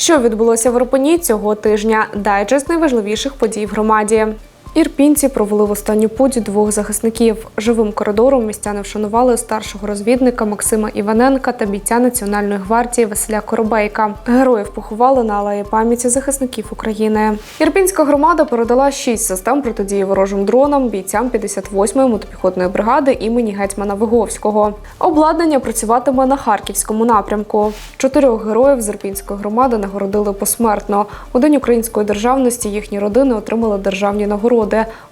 Що відбулося в Ропені цього тижня? Дайджест найважливіших подій в громаді. Ірпінці провели в останню путь двох захисників. Живим коридором містяни вшанували старшого розвідника Максима Іваненка та бійця Національної гвардії Василя Коробейка. Героїв поховали на алеї пам'яті захисників України. Ірпінська громада передала шість систем протидії ворожим дронам бійцям 58-ї мотопіхотної бригади імені гетьмана Виговського. Обладнання працюватиме на харківському напрямку. Чотирьох героїв з Ірпінської громади нагородили посмертно. У день української державності їхні родини отримали державні нагороди.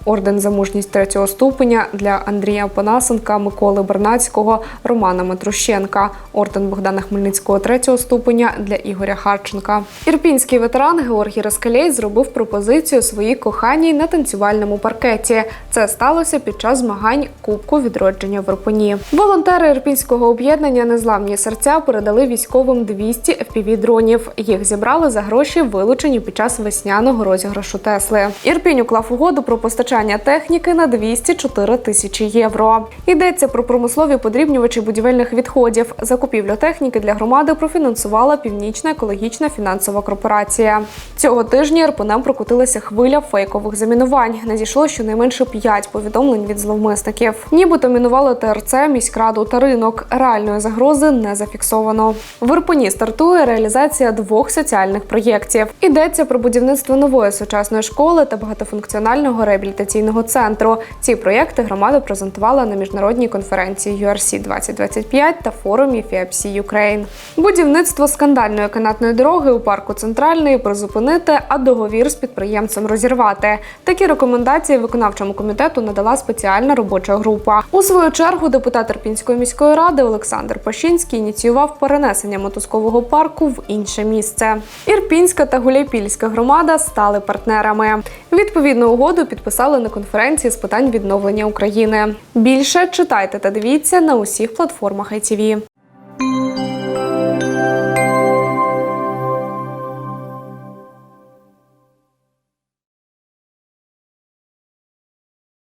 Орден за мужність третього ступеня для Андрія Панасенка, Миколи Бернацького, Романа Матрущенка. Орден Богдана Хмельницького третього ступеня для Ігоря Харченка. Ірпінський ветеран Георгій Раскалєй зробив пропозицію своїй коханій на танцювальному паркеті. Це сталося під час змагань Кубку відродження в Ірпені. Волонтери Ірпінського об'єднання Незламні серця передали військовим 200 FPV-дронів. Їх зібрали за гроші, вилучені під час весняного розіграшу Тесли. Ірпінь уклав угоду про постачання техніки на 204 тисячі євро. Йдеться про промислові подрібнювачі будівельних відходів. Закупівлю техніки для громади профінансувала Північна екологічна фінансова корпорація. Цього тижня РПНМ прокотилася хвиля фейкових замінувань. Надійшло щонайменше 5 повідомлень від зловмисників. Нібито мінували ТРЦ, міськраду та ринок. Реальної загрози не зафіксовано. В Ірпені стартує реалізація двох соціальних проєктів. Йдеться про будівництво нової сучасної школи та багатофункціонального реабілітаційного центру. Ці проєкти громада презентувала на міжнародній конференції URC 2025 та форумі FIAPC Ukraine. Будівництво скандальної канатної дороги у парку Центральний призупинити, а договір з підприємцем розірвати. Такі рекомендації виконавчому комітету надала спеціальна робоча група. У свою чергу депутат Ірпінської міської ради Олександр Пашинський ініціював перенесення мотузкового парку в інше місце. Ірпінська та Гуляйпільська громада стали партнерами. Відповідну угоду підписали на конференції з питань відновлення України. Більше читайте та дивіться на усіх платформах ITV.